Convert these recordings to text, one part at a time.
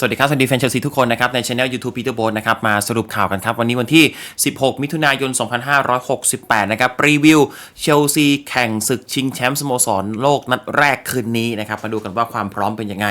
สวัสดีครับ สวัสดีแฟนเชลซีทุกคนนะครับในช anel YouTube Peter b o นะครับ มาสรุปข่าวกันครับ วันนี้วันที่ 16 มิถุนายน 2568 นะครับ รีวิวเชลซีแข่งศึกชิงแชมป์สโมสรโลกนัดแรกคืนนี้นะครับ มาดูกันว่าความพร้อมเป็นยังไง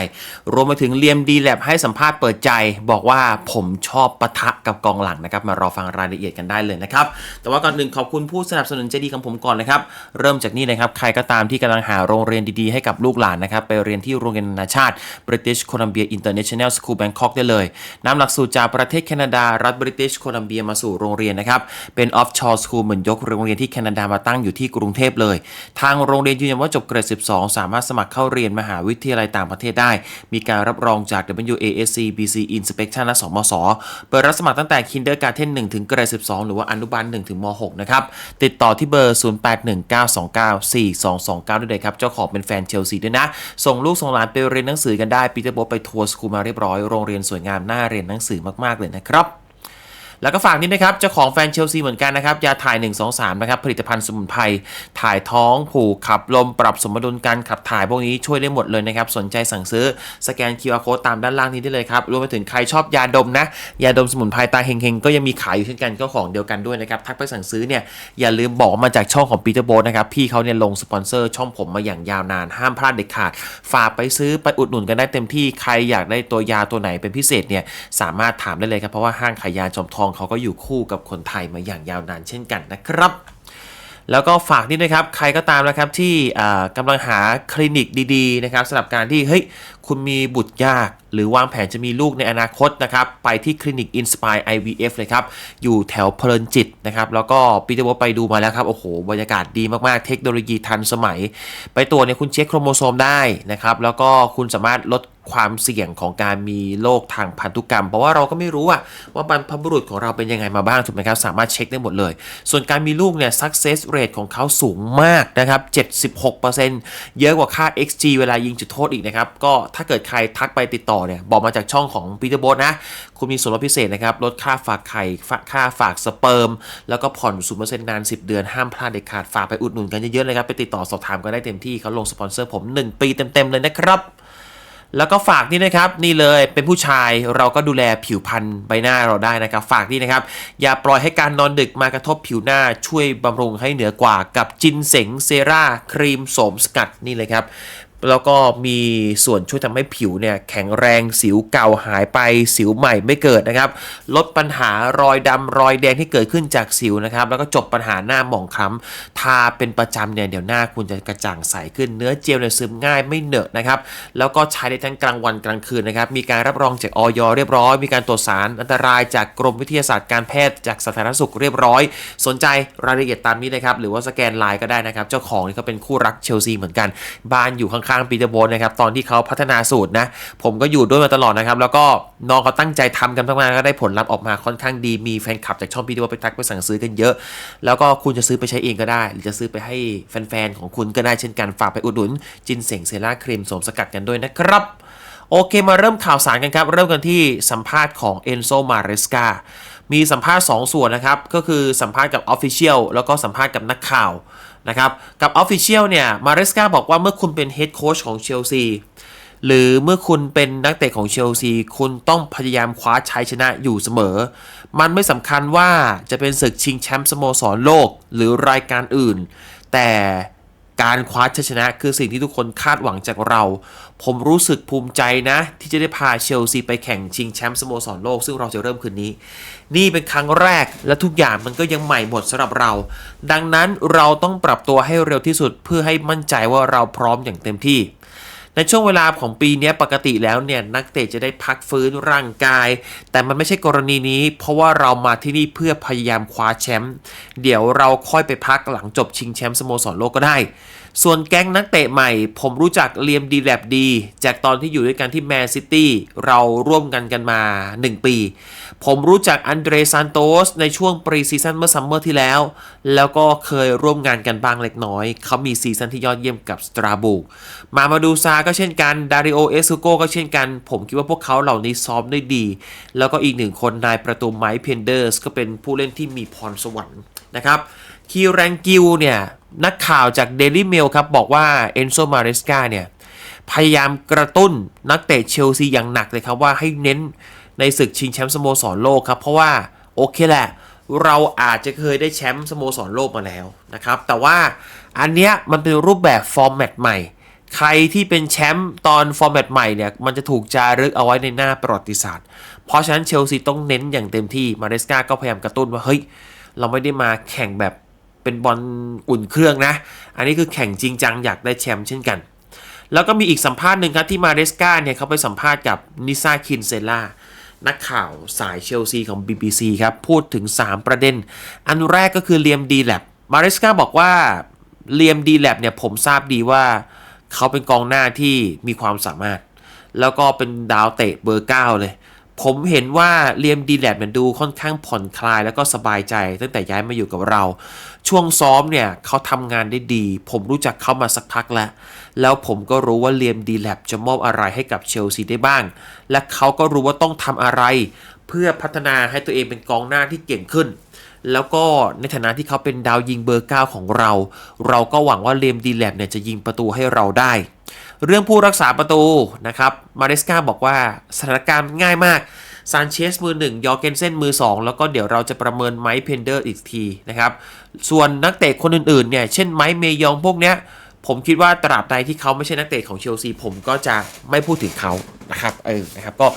รวมไปถึงเลียมดีแลบให้สัมภาษณ์เปิดใจ บอกว่าผมชอบปะทะกับกองหลังนะครับ มารอฟังรายละเอียดกันได้เลยนะครับ แต่ว่าก่อนหนึ่งขอบคุณผู้สนับสนุนใจดีของผมก่อนนะครับ เริ่มจากนี่นะครับใครก็ตามที่กำลังหาโรงเรียนดีๆให้กับลูกหลานนะครับไปเรียนที่โรงเรียนนานาชาติ British Columbia International School Bangkok ได้เลยนำหลักสูตรจากประเทศแคนาดา รัฐ British Columbia มาสู่โรงเรียนนะครับเป็น offshore school เหมือนยกโรงเรียนที่แคนาดามาตั้งอยู่ที่กรุงเทพเลย ทางโรงเรียนยืนยันว่าจบเกรด 12 สามารถสมัครเข้าเรียนมหาวิทยาลัยต่างประเทศได้ มีการรับรองจาก WASC BC Inspection และสมศเปิดรับสมัครตั้งแต่ Kindergarten 1ถึงเกรด 12 หรือว่าอนุบาล1ถึงม 6 นะครับติดต่อที่เบอร์ 0819294229ได้เลยครับเจ้าของเป็นแฟนเชลซีด้วยนะ ส่งลูกส่งหลานไปเรียนหนังสือกันได้ปีเตอร์โบไปทัวร์สคูลมาเรียบร้อยโรงเรียนสวยงามน่าเรียนหนังสือมากๆเลยนะครับ แล้วก็ฝากนิดนะครับเจ้าของแฟนเชลซีเหมือนกันนะครับยาถ่าย 1 2 3นะครับผลิตภัณฑ์สมุนไพรถ่ายท้องผูกขับลมปรับสมดุลการขับถ่ายพวกนี้ช่วยได้หมดเลยนะครับสนใจสั่งซื้อสแกน QR Code ตามด้านล่างนี้ได้เลยครับรวมไปถึงใครชอบยาดมนะยาดมสมุนไพรตาเฮงๆก็ยังมีขายอยู่เช่นกันก็ของเดียวกันด้วยนะครับทักไปสั่งซื้อเนี่ยอย่าลืมบอกมาจากช่องของปีเตอร์โบนะครับพี่เขาเนี่ยลงสปอนเซอร์ช่องผมมาอย่างยาวนานห้ามพลาดเด็ดขาด ฝากไปซื้อไปอุดหนุนกันได้เต็มที่ใครอยากได้ตัวยาตัวไหนเป็นพิเศษเนี่ยสามารถถามได้เลยครับเพราะว่าห้างขายยาจอมทองเขาก็อยู่คู่กับคนไทยมาอย่างยาวนานเช่นกันนะครับแล้วก็ฝากนิดนะครับ ใครก็ตามนะครับที่อ่ากำลังหาคลินิกดีๆนะครับสำหรับการที่เฮ้ยคุณมีบุตรยาก หรือวางแผนจะมีลูกในอนาคตนะครับ ไปที่คลินิก Inspire IVF เลยครับ อยู่แถวเพลินจิตนะครับ แล้วก็ปีเตอร์โบทไปดูมาแล้วครับ โอ้โห บรรยากาศดีมากๆ เทคโนโลยีทันสมัย ไปตรวจเนี่ยคุณเช็คโครโมโซมได้นะครับ แล้วก็คุณสามารถลด ความเสี่ยงของการมีโรคทางพันธุกรรม เพราะว่าเราก็ไม่รู้อะว่าบรรพบุรุษของเราเป็นยังไงมาบ้างถูกไหมครับ สามารถเช็คได้หมดเลย ส่วนการมีลูกเนี่ย success rate ของเขาสูงมากนะครับ 76%เยอะกว่าค่า xg เวลายิงจุดโทษอีกนะครับ ก็ถ้าเกิดใครทักไปติดต่อเนี่ย บอกมาจากช่องของปีเตอร์โบนะ คุณมีส่วนลดพิเศษนะครับ ลดค่าฝากไข่ค่าฝากสเปิร์ม แล้วก็ผ่อน0%นาน 10 เดือน ห้ามพลาดเด็ดขาด ฝากไปอุดหนุนกันเยอะๆเลยครับ ไปติดต่อสอบถามกันได้เต็มที่เขาลงสปอนเซอร์ผม 1 ปีเต็มๆเลยนะครับ แล้วก็ฝากนี่นะครับนี่เลยเป็นผู้ชายเราก็ดูแลผิวพรรณใบหน้าเราได้นะครับ ฝากนี่นะครับ อย่าปล่อยให้การนอนดึกมากระทบผิวหน้าช่วยบำรุงให้เหนือกว่ากับจินเสงเซราครีมโสมสกัดนี่เลยครับ แล้วก็มีส่วนช่วยทำให้ผิวเนี่ยแข็งแรงสิวเก่าหายไปสิวใหม่ไม่เกิดนะครับ ลดปัญหารอยดำรอยแดงที่เกิดขึ้นจากสิวนะครับ แล้วก็จบปัญหาหน้าหมองคล้ำทาเป็นประจำเนี่ยเดี๋ยวหน้าคุณจะกระจ่างใสขึ้นเนื้อเจลเนี่ยซึมง่ายไม่เหนอะนะครับ แล้วก็ใช้ได้ทั้งกลางวันกลางคืนนะครับ มีการรับรองจากออยเรียบร้อย มีการตรวจสารอันตรายจากกรมวิทยาศาสตร์การแพทย์จากสาธารณสุขเรียบร้อย สนใจรายละเอียดตามนี้นะครับหรือว่าสแกนไลน์ก็ได้นะครับเจ้าของนี่เขาเป็นคู่รักเชลซีเหมือนกันบ้านอยู่ข้างๆปีเตอร์โบนนะครับตอนที่เขาพัฒนาสูตรนะ ผมก็อยู่ด้วยมาตลอดนะครับ แล้วก็น้องเขาตั้งใจทำกันมากๆก็ได้ผลลัพธ์ออกมาค่อนข้างดีมีแฟนคลับจากช่องปีเตอร์โบนไปทักไปสั่งซื้อกันเยอะ แล้วก็คุณจะซื้อไปใช้เองก็ได้ หรือจะซื้อไปให้แฟนๆของคุณก็ได้เช่นกันฝากไปอุดหนุน จินเสงเซราครีมสวมสกัดกันด้วยนะครับโอเคมาเริ่มข่าวสารกันครับ เริ่มกันที่สัมภาษณ์ของเอนโซมาเรสกามีสัมภาษณ์ 2 ส่วนนะครับ ก็คือสัมภาษณ์กับออฟฟิเชียลแล้วก็สัมภาษณ์กับนักข่าว นะครับ กับออฟฟิเชียลเนี่ย มาเรสกาบอกว่าเมื่อคุณเป็นเฮดโค้ชของเชลซีหรือเมื่อคุณเป็นนักเตะของเชลซีคุณต้องพยายามคว้าชัยชนะอยู่เสมอ มันไม่สำคัญว่าจะเป็นศึกชิงแชมป์สโมสรโลกหรือรายการอื่น แต่ การคว้าชัยชนะคือสิ่งที่ทุกคนคาดหวังจากเรา ผมรู้สึกภูมิใจนะ ที่จะได้พาเชลซีไปแข่งชิงแชมป์สโมสรโลก ซึ่งเราจะเริ่มคืนนี้ นี่เป็นครั้งแรกและทุกอย่างมันก็ยังใหม่หมดสำหรับเรา ดังนั้นเราต้องปรับตัวให้เร็วที่สุดเพื่อให้มั่นใจว่าเราพร้อมอย่างเต็มที่ ในช่วงเวลาของปีนี้ปกติแล้วเนี่ยนักเตะจะได้พักฟื้นร่างกาย แต่มันไม่ใช่กรณีนี้ เพราะว่าเรามาที่นี่เพื่อพยายามคว้าแชมป์เดี๋ยวเราค่อยไปพักหลังจบชิงแชมป์สโมสรโลกก็ได้ ส่วนแก๊งนักเตะใหม่ ผมรู้จักเลียมดีแลบดี จากตอนที่อยู่ด้วยกันที่แมนซิตี้เราร่วมกันกันมา 1 ปี ผมรู้จักอันเดรซานโตสในช่วงปรีซีซั่นเมื่อซัมเมอร์ที่แล้ว แล้วก็เคยร่วมงานกันบ้างเล็กน้อย เขามีซีซั่นที่ยอดเยี่ยมกับสตราบูกมามาดูซาก็็เช่นกัน ดาริโอ เอสุโกก็เช่นกัน ผมคิดว่าพวกเขาเหล่านี้ซ้อมได้ดี แล้วก็อีกหนึ่งคนนายประตูไมค์เพนเดอร์สก็เป็นผู้เล่นที่มีพรสวรรค์นะครับคีแรงกิวเนี่ย นักข่าวจาก Daily Mail ครับ บอกว่าเอนโซมาเรสกาเนี่ย พยายามกระตุ้นนักเตะเชลซีอย่างหนักเลยครับ ว่าให้เน้นในศึกชิงแชมป์สโมสรโลกครับ เพราะว่าโอเคแหละเราอาจจะเคยได้แชมป์สโมสรโลกมาแล้วนะครับ แต่ว่าอันเนี้ยมันเป็นรูปแบบฟอร์แมตใหม่ ใครที่เป็นแชมป์ตอนฟอร์แมตใหม่เนี่ยมันจะถูกจารึกเอาไว้ในหน้าประวัติศาสตร์ เพราะฉะนั้นเชลซีต้องเน้นอย่างเต็มที่มาเรสกาก็พยายามกระตุ้นว่าเฮ้ยเราไม่ได้มาแข่งแบบเป็นบอลอุ่นเครื่องนะ อันนี้คือแข่งจริงจังอยากได้แชมป์เช่นกัน แล้วก็มีอีกสัมภาษณ์หนึ่งครับที่มาเรสกาเนี่ยเขาไปสัมภาษณ์กับนิซาคินเซล่านักข่าวสายเชลซีของ BBC ครับ พูดถึง 3 ประเด็น อันแรกก็คือเลียมดีแลบมาเรสกาบอกว่าเลียมดีแลบเนี่ยผมทราบดีว่า เขาเป็นกองหน้าที่มีความสามารถ แล้วก็เป็นดาวเตะเบอร์ 9 เลย ผมเห็นว่าเลียมดีแลบเนี่ยดูค่อนข้างผ่อนคลายแล้วก็สบายใจ ตั้งแต่ย้ายมาอยู่กับเรา ช่วงซ้อมเนี่ยเขาทำงานได้ดี ผมรู้จักเขามาสักพักแล้ว แล้วผมก็รู้ว่าเลียมดีแลบจะมอบอะไรให้กับเชลซีได้บ้าง และเขาก็รู้ว่าต้องทำอะไร เพื่อพัฒนาให้ตัวเองเป็นกองหน้าที่เก่งขึ้น แล้วก็ในฐานะที่เขาเป็นดาวยิงเบอร์ 9 ของเรา เราก็หวังว่าเลมดีแลบเนี่ยจะยิงประตูให้เราได้ เรื่องผู้รักษาประตูนะครับมาเรสกาบอกว่าสถานการณ์ง่ายมากซานเชสมือหนึ่งยอเกนเซนมือ 2 แล้วก็เดี๋ยวเราจะประเมินไมค์เพนเดอร์อีกทีนะครับ ส่วนนักเตะคนอื่นๆเนี่ยเช่นไมค์เมยองพวกเนี้ยผมคิดว่าตราบใดที่เขาไม่ใช่นักเตะของเชลซีผมก็จะไม่พูดถึงเขานะครับเออนะครับก็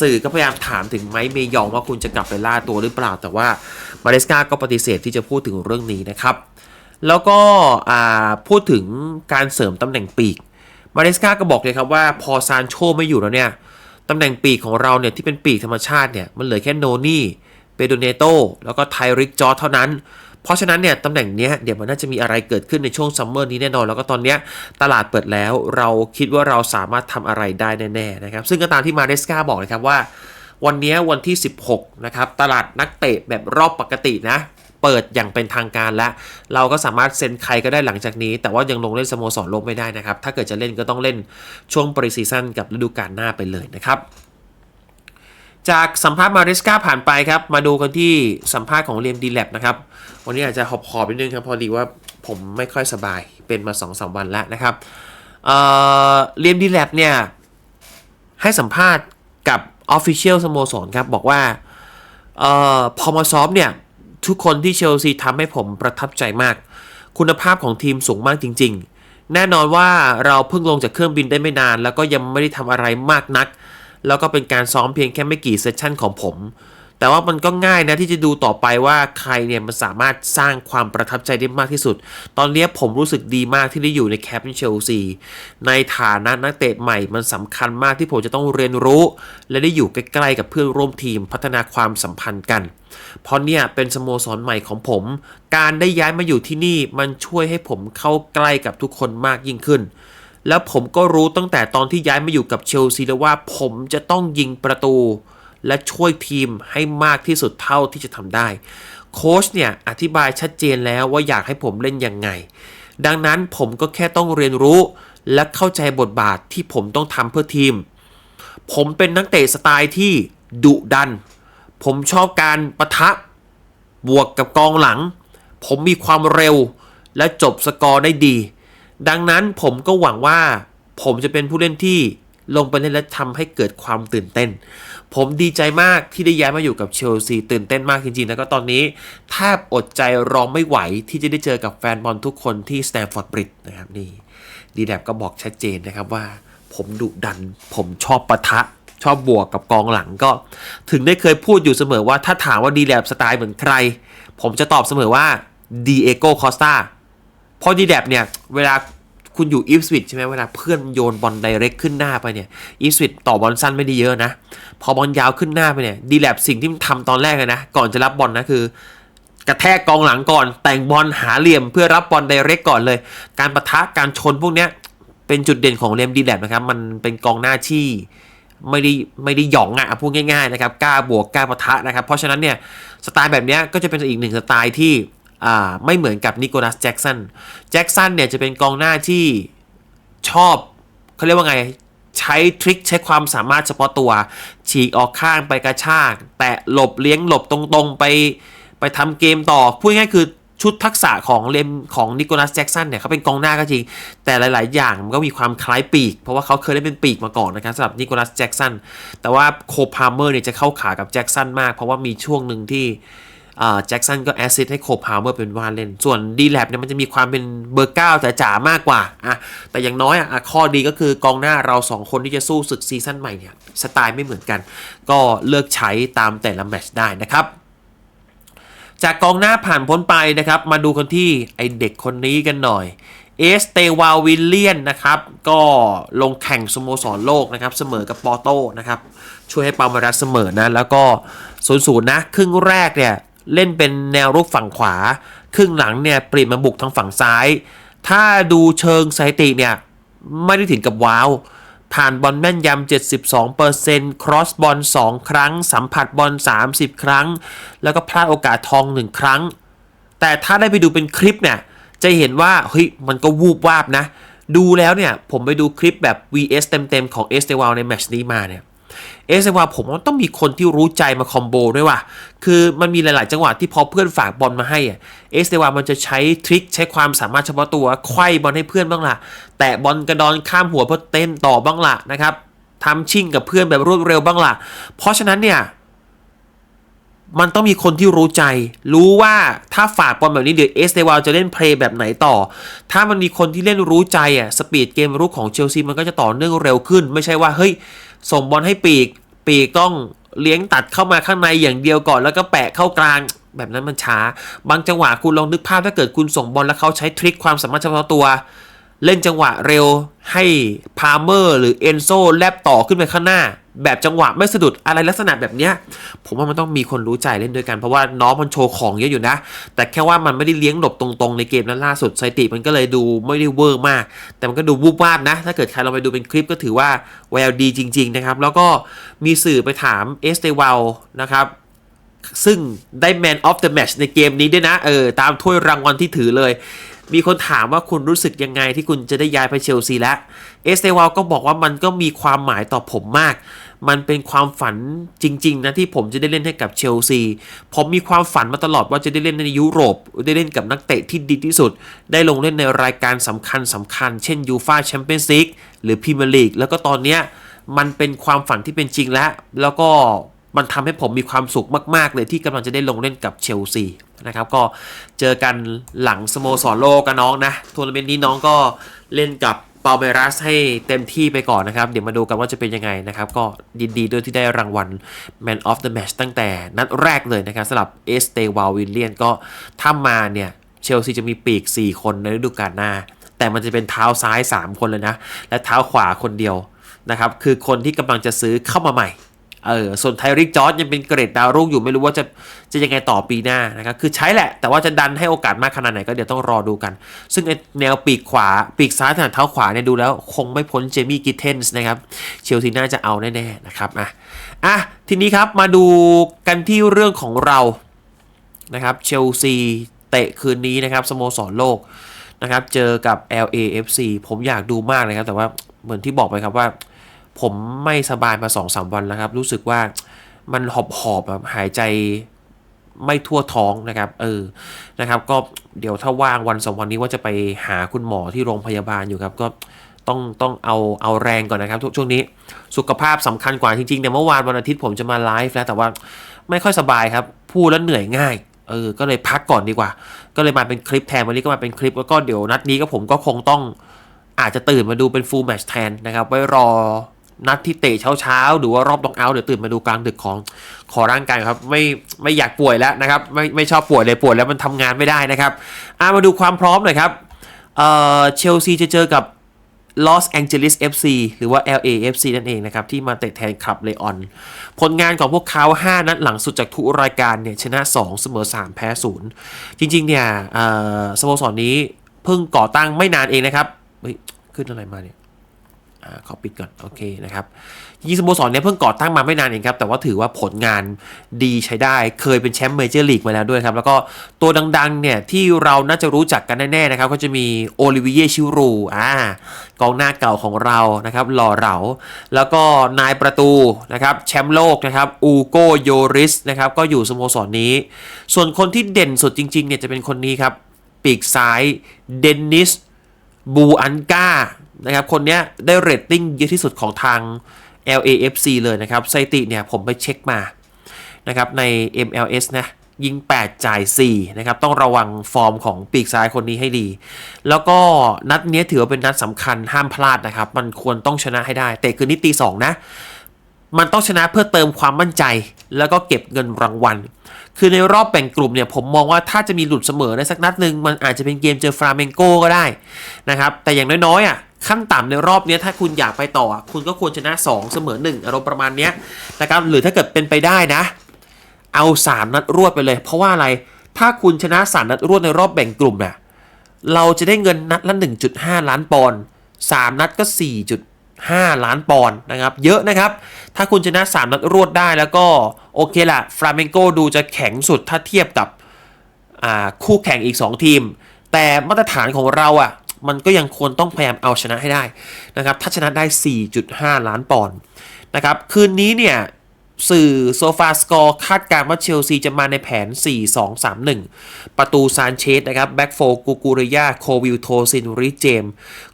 สื่อก็พยายามถามถึงไมค์เมยองว่าคุณจะกลับไปล่าตัวหรือเปล่า แต่ว่ามาเรสกาก็ปฏิเสธที่จะพูดถึงเรื่องนี้นะครับ แล้วก็อ่าพูดถึงการเสริมตำแหน่งปีกมาเรสกาก็บอกเลยครับว่าพอซานโชไม่อยู่แล้วเนี่ยตำแหน่งปีกของเราเนี่ยที่เป็นปีกธรรมชาติเนี่ยมันเหลือแค่โนนี่เปโดเนโตแล้วก็ไทริกจอร์เท่านั้น เพราะฉะนั้นเนี่ยตำแหน่งเนี้ยเดี๋ยวมันน่าจะมีอะไรเกิดขึ้นในช่วงซัมเมอร์นี้แน่นอน แล้วก็ตอนเนี้ยตลาดเปิดแล้วเราคิดว่าเราสามารถทำอะไรได้แน่ๆนะครับซึ่งก็ตามที่มาเรสกาบอกเลยครับว่า วันนี้วันที่ 16นะครับตลาดนักเตะแบบรอบปกตินะเปิดอย่างเป็นทางการแล้ว เราก็สามารถเซ็นใครก็ได้หลังจากนี้ แต่ว่ายังลงเล่นสโมสรลกไม่ได้นะครับ ถ้าเกิดจะเล่นก็ต้องเล่นช่วงปริซีซั่นกับฤดูกาลหน้าไปเลยนะครับ จากสัมภาษณ์มาริสกาผ่านไปครับ มาดูกันที่สัมภาษณ์ของเรียมดีแลบนะครับ วันนี้อาจจะหอบหอบๆนิดนึงครับ พอดีว่าผมไม่ค่อยสบายเป็นมา2อสวันแล้วนะครับเเรียมดีแลบเนี่ย ให้สัมภาษณ์กับ Official สโมสรครับ บอกว่าออพอมาซ้อมเนี่ย ทุกคนที่เชลซีทำให้ผมประทับใจมาก คุณภาพของทีมสูงมากจริง ๆ แน่นอนว่าเราเพิ่งลงจากเครื่องบินได้ไม่นาน แล้วก็ยังไม่ได้ทำอะไรมากนัก แล้วก็เป็นการซ้อมเพียงแค่ไม่กี่เซสชั่นของผม แต่ว่ามันก็ง่ายนะที่จะดูต่อไปว่าใครเนี่ยมันสามารถสร้างความประทับใจได้มากที่สุด ตอนนี้ผมรู้สึกดีมากที่ได้อยู่ในแคปเชลซีในฐานะนักเตะใหม่มันสำคัญมากที่ผมจะต้องเรียนรู้ และได้อยู่ใกล้ๆกับเพื่อนร่วมทีมพัฒนาความสัมพันธ์กันเพราะเนี่ยเป็นสโมสรใหม่ของผม การได้ย้ายมาอยู่ที่นี่มันช่วยให้ผมเข้าใกล้กับทุกคนมากยิ่งขึ้น แล้วผมก็รู้ตั้งแต่ตอนที่ย้ายมาอยู่กับเชลซีแล้วว่าผมจะต้องยิงประตู และช่วยทีมให้มากที่สุดเท่าที่จะทำได้ โค้ชเนี่ยอธิบายชัดเจนแล้วว่าอยากให้ผมเล่นยังไง ดังนั้นผมก็แค่ต้องเรียนรู้และเข้าใจบทบาทที่ผมต้องทำเพื่อทีม ผมเป็นนักเตะสไตล์ที่ดุดัน ผมชอบการปะทะบวกกับกองหลัง ผมมีความเร็วและจบสกอร์ได้ดี ดังนั้นผมก็หวังว่าผมจะเป็นผู้เล่นที่ลงไปเล่นและทำให้เกิดความตื่นเต้น ผมดีใจมากที่ได้ย้ายมาอยู่กับเชลซีตื่นเต้นมากจริงๆ แล้วก็ตอนนี้แทบอดใจรอไม่ไหวที่จะได้เจอกับแฟนบอลทุกคนที่สแตมฟอร์ดบริดจ์นะครับนี่ดีแดบก็บอกชัดเจนนะครับว่า ผมดุดัน ผมชอบปะทะ ชอบบวกกับกองหลังก็ ถึงได้เคยพูดอยู่เสมอว่าถ้าถามว่าดีแลบสไตล์เหมือนใคร ผมจะตอบเสมอว่าดีเอโกคอสตา พราะดีแลบเนี่ย เวลาคุณอยู่อีฟสวิตใช่ไหมเวลาเพื่อนโยนบอลไดเรกขึ้นหน้าไปเนี่ยอีฟสวิตต่อบอลสั้นไม่ได้เยอะนะ พอบอลยาวขึ้นหน้าไปเนี่ยดีแลบสิ่งที่มันทำตอนแรกเลยนะ ก่อนจะรับบอลนะคือกระแทกกองหลังก่อน แต่งบอลหาเหลี่ยมเพื่อรับบอลไดเรกก่อนเลย การประทะการชนพวกเนี้ยเป็นจุดเด่นของเรมดีแลบนะครับ มันเป็นกองหน้าที่ไม่ได้ไม่ได้หยองอะ่ะพูดง่ายๆนะครับกล้าบวกกล้าปะทะนะครับ เพราะฉะนั้นเนี่ยสไตล์แบบเนี้ยก็จะเป็นอีกหนึ่งสไตล์ที่ อ่าไม่เหมือนกับนิโคลัสแจ็กสันแจ็กสันเนี่ยจะเป็นกองหน้าที่ชอบเขาเรียกว่าไงใช้ทริคใช้ความสามารถเฉพาะตัว ฉีกออกข้างไปกระชาก แตะหลบเลี้ยงหลบตรงๆ ไปไปทำเกมต่อ พูดง่ายคือชุดทักษะของเลมของนิโคลัสแจ็กสันเนี่ยเขาเป็นกองหน้าก็จริง แต่หลาย ๆ อย่างมันก็มีความคล้ายปีก เพราะว่าเขาเคยได้เป็นปีกมาก่อนนะครับสำหรับนิโคลัสแจ็กสันแต่ว่าโคพาเมอร์เนี่ยจะเข้าขากับแจ็กสันมาก เพราะว่ามีช่วงหนึ่งที่ แจ็กสันก็แอสซิสให้โคพาวเมอร์เป็นว่าเล่น ส่วนดีแลบเนี่ยมันจะมีความเป็นเบอร์เก้าแต่จ๋ามากกว่าอะแต่อย่างน้อยอะข้อดีก็คือกองหน้าเราสองคนที่จะสู้ศึกซีซั่นใหม่เนี่ยสไตล์ไม่เหมือนกัน ก็เลือกใช้ตามแต่ละแมตช์ได้นะครับจากกองหน้าผ่านพ้นไปนะครับ มาดูกันที่ไอเด็กคนนี้กันหน่อย เอสเตวาวิลเลียนนะครับ ก็ลงแข่งสโมสรโลกนะครับ เสมอกับปอร์โตนะครับ ช่วยให้ปามารัสเสมอนะ แล้วก็0ูนย์นะ ครึ่งแรกเนี่ย เล่นเป็นแนวรุกฝั่งขวา ครึ่งหลังเนี่ยเปลี่ยนมาบุกทางฝั่งซ้าย ถ้าดูเชิงสถิติเนี่ย ไม่ได้ถึงกับว้าว ผ่านบอลแม่นยำ 72%ครอสบอล 2 ครั้ง สัมผัสบอล 30 ครั้ง แล้วก็พลาดโอกาสทอง 1 ครั้ง แต่ถ้าได้ไปดูเป็นคลิปเนี่ย จะเห็นว่าเฮ้ยมันก็วูบวาบนะ ดูแล้วเนี่ยผมไปดูคลิปแบบ VS เต็มๆของเอสเตวาในแมชนี้มาเนี่ย เอสเตวาผมว่าต้องมีคนที่รู้ใจมาคอมโบด้วยว่ะ คือมันมีหลาย ๆ จังหวะที่พอเพื่อนฝากบอลมาให้เอสเตวามันจะใช้ทริคใช้ความสามารถเฉพาะตัวไขว้บอลให้เพื่อนบ้างล่ะ แตะบอลกระดอนข้ามหัวเพื่อเต้นต่อบ้างล่ะนะครับทำชิ่งกับเพื่อนแบบรวดเร็วบ้างล่ะ เพราะฉะนั้นเนี่ยมันต้องมีคนที่รู้ใจ รู้ว่าถ้าฝากบอลแบบนี้เดี๋ยวเอสเตวาจะเล่นเพลย์แบบไหนต่อ ถ้ามันมีคนที่เล่นรู้ใจอะสปีดเกมรุกของเชลซีมันก็จะต่อเนื่องเร็วขึ้น ไม่ใช่ว่าเฮ้ย ส่งบอลให้ปีก ปีกต้องเลี้ยงตัดเข้ามาข้างในอย่างเดียวก่อน แล้วก็แปะเข้ากลาง แบบนั้นมันช้า บางจังหวะคุณลองนึกภาพถ้าเกิดคุณส่งบอลแล้วเขาใช้ทริคความสามารถเฉพาะตัว เล่นจังหวะเร็วให้พาเมอร์หรือเอนโซแลบต่อขึ้นไปข้างหน้า แบบจังหวะไม่สะดุดอะไรลักษณะแบบเนี้ยผมว่ามันต้องมีคนรู้ใจเล่นด้วยกันเพราะว่าน้องมันโชว์ของเยอะอยู่นะ แต่แค่ว่ามันไม่ได้เลี้ยงหลบตรงๆในเกมนั้นล่าสุดสถิติมันก็เลยดูไม่ได้เวอร์มาก แต่มันก็ดูวูบวาบนะ ถ้าเกิดใครเราไปดูเป็นคลิปก็ถือว่าแววดีจริง ๆ นะครับ แล้วก็มีสื่อไปถามเอสเตวลนะครับซึ่งได้ Man of the Match ในเกมนี้ด้วยนะ เออ ตามถ้วยรางวัลที่ถือเลย มีคนถามว่าคุณรู้สึกยังไงที่คุณจะได้ย้ายไปเชลซีแล้ว เอสเตวาลก็บอกว่ามันก็มีความหมายต่อผมมาก มันเป็นความฝันจริง ๆ นะที่ผมจะได้เล่นให้กับเชลซี ผมมีความฝันมาตลอดว่าจะได้เล่นในยุโรป ได้เล่นกับนักเตะที่ดีที่สุด ได้ลงเล่นในรายการสำคัญสำคัญ เช่นยูฟาแชมเปี้ยนส์ลีกหรือพรีเมียร์ลีกแล้วก็ตอนเนี้ยมันเป็นความฝันที่เป็นจริงแล้ว แล้วก็มันทำให้ผมมีความสุขมาก ๆ เลยที่กำลังจะได้ลงเล่นกับเชลซีนะครับก็เจอกันหลังสโมสรโลกกับน้องนะทัวร์นาเมนต์นี้น้องก็เล่นกับ เปาเมรัสให้เต็มที่ไปก่อนนะครับ เดี๋ยวมาดูกันว่าจะเป็นยังไงนะครับ ก็ยินดีด้วยที่ได้รางวัล Man of the Match ตั้งแต่นัดแรกเลยนะครับสำหรับเอสเตวาวิลเลียนก็ถ้ามาเนี่ยเชลซีจะมีปีก 4 คนในฤดูกาลหน้า แต่มันจะเป็นเท้าซ้าย 3 คนเลยนะ และเท้าขวาคนเดียวนะครับ คือคนที่กำลังจะซื้อเข้ามาใหม่ เออส่วนไทริกจอร์ดยังเป็นเกรดดาวรุ่งอยู่ไม่รู้ว่าจะจะยังไงต่อปีหน้านะครับคือใช้แหละ แต่ว่าจะดันให้โอกาสมากขนาดไหนก็เดี๋ยวต้องรอดูกัน ซึ่งแนวปีกขวาปีกซ้ายถนัดเท้าขวาเนี่ยดูแล้วคงไม่พ้นเจมี่กิทเทนส์นะครับเชลซีน่าจะเอาแน่ๆนะครับอะอะทีนี้ครับมาดูกันที่เรื่องของเรานะครับเชลซีเตะคืนนี้นะครับสโมสรโลกนะครับเจอกับ LAFC ผมอยากดูมากเลยครับแต่ว่าเหมือนที่บอกไปครับว่า ผมไม่สบายมา2อสวันแล้วครับ รู้สึกว่ามันหอบหอบแบบหายใจไม่ทั่วท้องนะครับเออนะครับก็เดี๋ยวถ้าว่างวันสองวันนี้ว่าจะไปหาคุณหมอที่โรงพยาบาลอยู่ครับ ก็ต้องต้องเอาเอาแรงก่อนนะครับช่วงนี้สุขภาพสำคัญกว่าจริงๆเนี่ยเมื่อวานวันอาทิตย์ผมจะมาไลฟ์แล้วแต่ว่าไม่ค่อยสบายครับ พูดแล้วเหนื่อยง่ายเออก็เลยพักก่อนดีกว่า ก็เลยมาเป็นคลิปแทนวันนี้ก็มาเป็นคลิปแล้วก็เดี๋ยวนัดนี้ก็ผมก็คงต้องอาจจะตื่นมาดูเป็นฟูลแมชแทนนะครับ ไว้รอ นัดที่เตะเช้าๆ หรือว่ารอบล็อกเอาท์เดี๋ยวตื่นมาดูกลางดึกของขอร่างกายครับไม่ไม่อยากป่วยแล้วนะครับไม่ไม่ชอบป่วยเลยป่วยแล้วมันทำงานไม่ได้นะครับอามาดูความพร้อมหน่อยครับเอ่อเชลซีจะเจอกับ Los Angeles FC หรือว่า LAFC นั่นเองนะครับ ที่มาเตะแทนคลับเลออน ผลงานของพวกเขา 5 นัดหลังสุดจากทุกรายการเนี่ย ชนะ 2 เสมอ 3 แพ้ 0 จริง ๆ เนี่ยสโมสรนี้เพิ่งก่อตั้งไม่นานเองนะครับ เฮ้ย ขึ้นอะไรมาเนี่ย อ่าขอปิดก่อน โอเคนะครับยี่สโมสรเนี่ยเพิ่งก่อตั้งมาไม่นานเองครับ แต่ว่าถือว่าผลงานดีใช้ได้ เคยเป็นแชมป์เมเจอร์ลีกมาแล้วด้วยครับ แล้วก็ตัวดังๆ เนี่ย ที่เราน่าจะรู้จักกันแน่ๆ นะครับ ก็จะมีโอลิเวียชิรูอ่ากองหน้าเก่าของเรานะครับ หล่อเหลาแล้วก็นายประตูนะครับแชมป์โลกนะครับอูโกโยริสนะครับก็อยู่สโมสรนี้ ส่วนคนที่เด่นสุดจริงๆเนี่ยจะเป็นคนนี้ครับปีกซ้ายเดนนิสบูอันกา นะครับ คนนี้ได้เรตติ้งเยอะที่สุดของทาง LAFC เลยนะครับสถิติเนี่ยผมไปเช็คมานะครับใน MLS นะยิง 8 จ่าย 4 นะครับ ต้องระวังฟอร์มของปีกซ้ายคนนี้ให้ดี แล้วก็นัดเนี้ยถือว่าเป็นนัดสำคัญห้ามพลาดนะครับ มันควรต้องชนะให้ได้ แต่คืนนี้ตีสองนะ มันต้องชนะเพื่อเติมความมั่นใจ แล้วก็เก็บเงินรางวัล คือในรอบแบ่งกลุ่มเนี่ย ผมมองว่าถ้าจะมีหลุดเสมอในสักนัดหนึ่งมันอาจจะเป็นเกมเจอฟราเมงโกก็ได้นะครับ แต่อย่างน้อยๆอะ ขั้นต่ำในรอบนี้ถ้าคุณอยากไปต่อ คุณก็ควรชนะ 2 เสมอ 1 อารมณ์ประมาณนี้นะครับหรือถ้าเกิดเป็นไปได้นะ เอา 3 นัดรวดไปเลย เพราะว่าอะไรถ้าคุณชนะ 3 นัดรวดในรอบแบ่งกลุ่มน่ะเราจะได้เงินนัดละ 1.5 ล้านปอนด์3นัดก็ 4.5 ล้านปอนด์นะครับ เยอะนะครับ ถ้าคุณชนะ 3 นัดรวดได้แล้วก็ โอเคละฟราเมงโกดูจะแข็งสุดถ้าเทียบกับคู่แข่งอีก 2 ทีม แต่มาตรฐานของเราอะ มันก็ยังควรต้องพยายามเอาชนะให้ได้นะครับถ้าชนะได้ 4.5 ล้านปอนด์นะครับคืนนี้เนี่ยสื่อโซฟาสกอร์คาดการณ์ว่าเชลซีจะมาในแผน 4-2-3-1 ประตูซานเชสนะครับแบ็กโฟกูกูริยาโควิลโทซินริเจม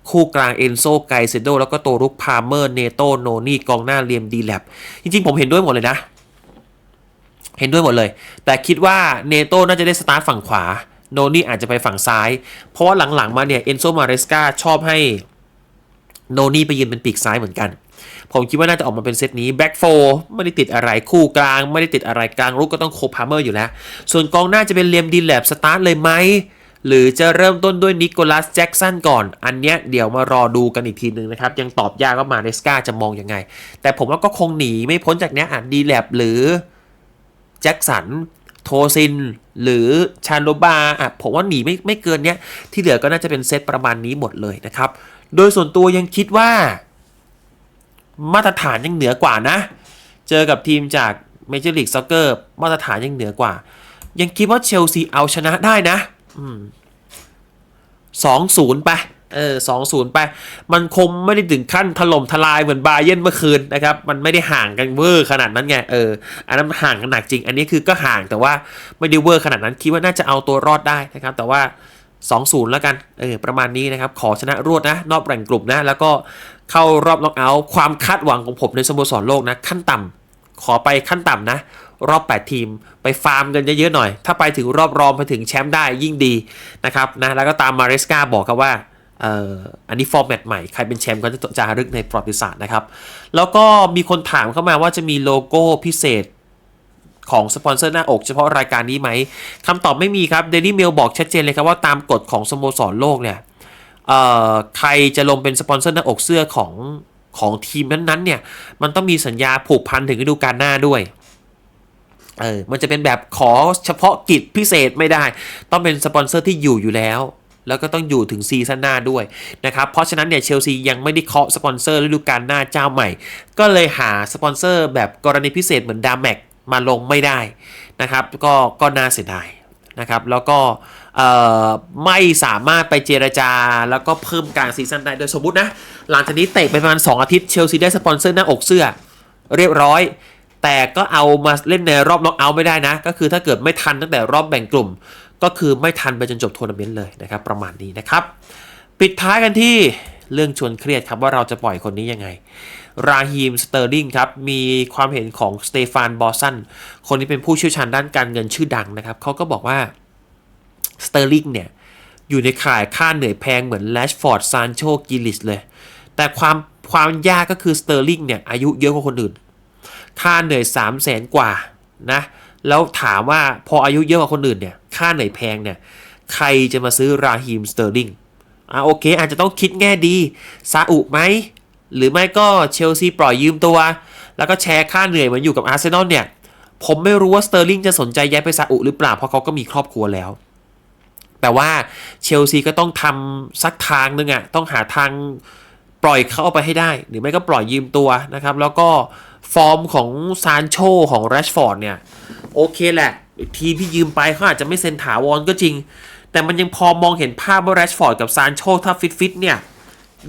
คู่กลางเอนโซไกเซโด แล้วก็ตัวรุกพาเมอร์เนโตโนนี่กองหน้าเลียมดีแลบจริงๆ ผมเห็นด้วยหมดเลยนะ เห็นด้วยหมดเลย แต่คิดว่าเนโตน่าจะได้สตาร์ทฝั่งขวา โนนี่อาจจะไปฝั่งซ้าย เพราะว่าหลังๆมาเนี่ยเอนโซมาเรสกาชอบให้โนนี่ไปยืนเป็นปีกซ้ายเหมือนกัน ผมคิดว่าน่าจะออกมาเป็นเซตนี้แบ็กโฟไม่ได้ติดอะไรคู่กลาง ไม่ได้ติดอะไรกลางรุกก็ต้องโคพาเมอร์อยู่แล้ว ส่วนกองหน้าจะเป็นเลียมดีแลบสตาร์ทเลยไหมหรือจะเริ่มต้นด้วยนิโคลัสแจ็กสันก่อน อันเนี้ยเดี๋ยวมารอดูกันอีกทีหนึ่งนะครับ ยังตอบยากว่ามาเรสกาจะมองยังไง แต่ผมว่าก็คงหนีไม่พ้นจากเนี้ยอะดีแลบหรือแจ็คสัน โทซิน หรือชาโลบาอะผมว่าหนีไม่ไม่เกินเนี้ย ที่เหลือก็น่าจะเป็นเซตประมาณนี้หมดเลยนะครับ โดยส่วนตัวยังคิดว่า มาตรฐานยังเหนือกว่านะ เจอกับทีมจากเมเจอร์ลีกซ็อกเกอร์มาตรฐานยังเหนือกว่า ยังคิดว่าเชลซีเอาชนะได้นะสองศูนย์ไป เออสองศูนย์ไป มันคงไม่ได้ถึงขั้นถล่มทลายเหมือนบาเยร์นเมื่อคืนนะครับ มันไม่ได้ห่างกันเวอร์ขนาดนั้นไง เออ อันนั้นห่างกันหนักจริง อันนี้คือก็ห่างแต่ว่าไม่ได้เวอร์ขนาดนั้น คิดว่าน่าจะเอาตัวรอดได้นะครับ แต่ว่า 2-0 แล้วกัน เออ ประมาณนี้นะครับ ขอชนะรวดนะ นอกแบ่งกลุ่มนะ แล้วก็เข้ารอบน็อกเอาท์ ความคาดหวังของผมในสโมสรโลกนะ ขั้นต่ำขอไปขั้นต่ำนะ รอบ 8 ทีม ไปฟาร์มกันเยอะๆหน่อย ถ้าไปถึงรอบรองไปถึงแชมป์ได้ยิ่งดีนะครับ นะ แล้วก็ตามมาเรสกาบอกครับว่า อันนี้ฟอร์แมตใหม่ ใครเป็นแชมป์ก็จะจารึกในประวัติศาสตร์นะครับ แล้วก็มีคนถามเข้ามาว่าจะมีโลโก้พิเศษของสปอนเซอร์หน้าอกเฉพาะรายการนี้ไหมคำตอบไม่มีครับ Daily Mail บอกชัดเจนเลยครับว่าตามกฎของสโมสรโลกเนี่ยใครจะลงเป็นสปอนเซอร์หน้าอกเสื้อของของทีมนั้นๆเนี่ย มันต้องมีสัญญาผูกพันถึงฤดูกาลหน้าด้วยเออมันจะเป็นแบบขอเฉพาะกิจพิเศษไม่ได้ ต้องเป็นสปอนเซอร์ที่อยู่อยู่แล้ว แล้วก็ต้องอยู่ถึงซีซั่นหน้าด้วยนะครับ เพราะฉะนั้นเนี่ยเชลซียังไม่ได้เคาะสปอนเซอร์ฤดูกาลหน้าเจ้าใหม่ ก็เลยหาสปอนเซอร์แบบกรณีพิเศษเหมือนดาแม็กมาลงไม่ได้นะครับ ก็ก็น่าเสียดายนะครับ แล้วก็ไม่สามารถไปเจรจาแล้วก็เพิ่มกลางซีซั่นได้ โดยสมมุตินะ หลังจากนี้เตะไปประมาณ 2 อาทิตย์เชลซีได้สปอนเซอร์หน้าอกเสื้อ เรียบร้อย แต่ก็เอามาเล่นในรอบน็อกเอาท์ไม่ได้นะ ก็คือถ้าเกิดไม่ทันตั้งแต่รอบแบ่งกลุ่ม ก็คือไม่ทันไปจนจบทัวร์นาเมนต์เลยนะครับประมาณนี้นะครับ ปิดท้ายกันที่เรื่องชวนเครียดครับว่าเราจะปล่อยคนนี้ยังไง ราฮีมสเตอร์ลิงครับ มีความเห็นของสเตฟานบอสันคนนี้เป็นผู้เชี่ยวชาญด้านการเงินชื่อดังนะครับเขาก็บอกว่าสเตอร์ลิงเนี่ย อยู่ในข่ายค่าเหนื่อยแพงเหมือนแลชฟอร์ดซานโชกิลิสเลย แต่ความความยากก็คือสเตอร์ลิงเนี่ย อายุเยอะกว่าคนอื่น ค่าเหนื่อย3 0 0แสนกว่านะ แล้วถามว่าพออายุเยอะกว่าคนอื่นเนี่ย ค่าเหนื่อยแพงเนี่ย ใครจะมาซื้อราฮีมสเตอร์ลิงอะโอเค อาจจะต้องคิดแง่ดีซาอุไหม หรือไม่ก็เชลซีปล่อยยืมตัว แล้วก็แชร์ค่าเหนื่อยเหมือนอยู่กับอาร์เซนอลเนี่ย ผมไม่รู้ว่าสเตอร์ลิงจะสนใจย้ายไปซาอุหรือเปล่า เพราะเขาก็มีครอบครัวแล้ว แต่ว่าเชลซีก็ต้องทำสักทางนึงอะ่ะ ต้องหาทางปล่อยเขาเอาไปให้ได้ หรือไม่ก็ปล่อยยืมตัวนะครับ แล้วก็ฟอร์มของซานโชของแรชฟอร์ดเนี่ย โอเคแหละ ทีมที่ยืมไปเขาอาจจะไม่เซ็นถาวรก็จริง แต่มันยังพอมองเห็นภาพว่าแรชฟอร์ดกับซานโชถ้าฟิตฟิตๆเนี่ย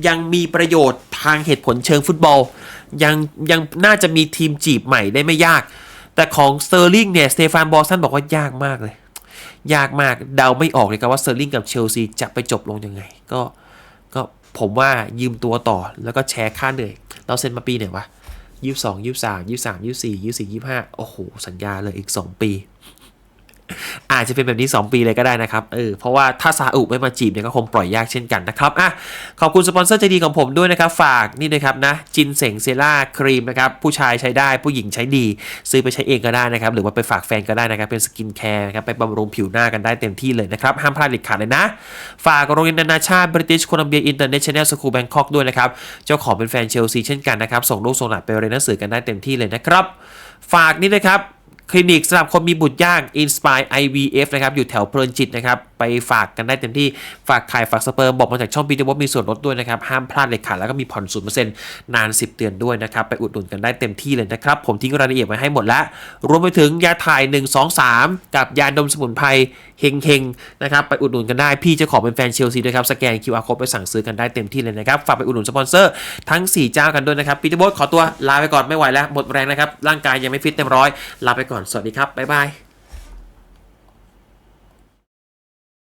ยังมีประโยชน์ทางเหตุผลเชิงฟุตบอล ยังยังน่าจะมีทีมจีบใหม่ได้ไม่ยาก แต่ของสเตอร์ลิงเนี่ยสเตฟานบอลสันบอกว่ายากมากเลย ยากมากเดาไม่ออกเลยครับว่าสเตอร์ลิงกับเชลซีจะไปจบลงยังไง ก็ก็ผมว่ายืมตัวต่อแล้วก็แชร์ค่าเหนื่อย เราเซ็นมาปีไหนวะ ยี่สองยี่สามยี่สามยี่สี่ยี่สี่ยี่ห้าโอ้โห สัญญาเลยอีกสองปี อาจจะเป็นแบบนี้ 2 ปีเลยก็ได้นะครับ เออ เพราะว่าถ้าซาอุไม่มาจีบเนี่ยก็คงปล่อยยากเช่นกันนะครับ อะ ขอบคุณสปอนเซอร์ใจดีของผมด้วยนะครับ ฝากนี่นะครับนะ จินเสงเซล่าครีมนะครับ ผู้ชายใช้ได้ ผู้หญิงใช้ดี ซื้อไปใช้เองก็ได้นะครับ หรือว่าไปฝากแฟนก็ได้นะครับ เป็นสกินแคร์นะครับ ไปบำรุงผิวหน้ากันได้เต็มที่เลยนะครับ ห้ามพลาดเด็ดขาดเลยนะ ฝากโรงเรียนนานาชาติ British Columbia International School Bangkok ด้วยนะครับ เจ้าของเป็นแฟนเชลซีเช่นกันนะครับ ส่งลูกส่งหลานไปเรียนหนังสือกันได้เต็มที่เลยนะครับ ฝากนี่นะครับ คลินิกสำหรับคนมีบุตรยาก Inspire IVF นะครับอยู่แถวเพลินจิตนะครับไปฝากกันได้เต็มที่ฝากขายฝากสเปิร์มบอกมาจากช่องปีเตอร์บมีส่วนลดด้วยนะครับ ห้ามพลาดเลยค่ะแล้วก็มีผ่อนศูนย์เปอร์เซ็นต์นาน 10 เดือนด้วยนะครับ ไปอุดหนุนกันได้เต็มที่เลยนะครับ ผมทิ้งรายละเอียดไว้ให้หมดแล้วรวมไปถึงยาถ่าย 1 2 3 กับยาดมสมุนไพรเฮงเฮงๆนะครับไปอุดหนุนกันได้พี่จ้าขอเป็นแฟนเชลซีด้วยครับสแกน QR code ไปสั่งซื้อกันได้เต็มที่เลยนะครับฝากไปอุดหนุนสปอนเซอร์ทั้ง 4 เจ้ากันด้วยนะครับปีเตอร์บขอตัวลาไปก่อนไม่ไหวแล้วหมดแรงนะครับร่างกายยังไม่ฟิตเต็มร้อยลาไปก่อนสวัสดีครับบ๊ายบาย